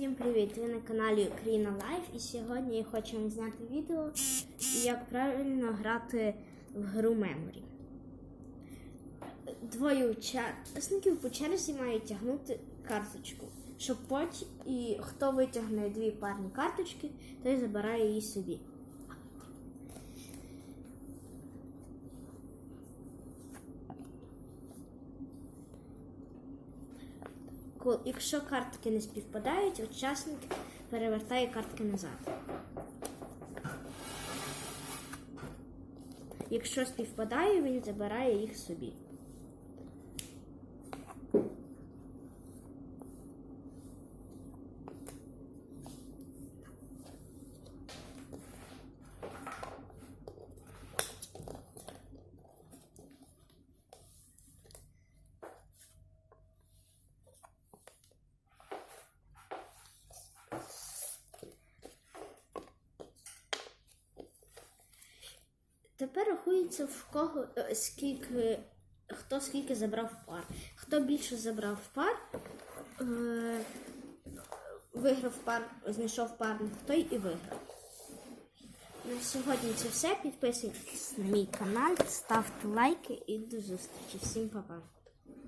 Всім привіт! Ви на каналі Україна Лайф і сьогодні я хочу вам зняти відео, як правильно грати в гру Memory. Двоє учасників по черзі мають тягнути карточку, щоб потім і хто витягне дві парні карточки, той забирає її собі. Якщо картки не співпадають, учасник перевертає картки назад. Якщо співпадає, він забирає їх собі. Тепер рахується в кого е, скільки, хто скільки забрав пар. Хто більше забрав пар, е, виграв пар, знайшов парних, той і виграв. На сьогодні це все. Підписуйтесь на мій канал, ставте лайки і до зустрічі. Всім па-па.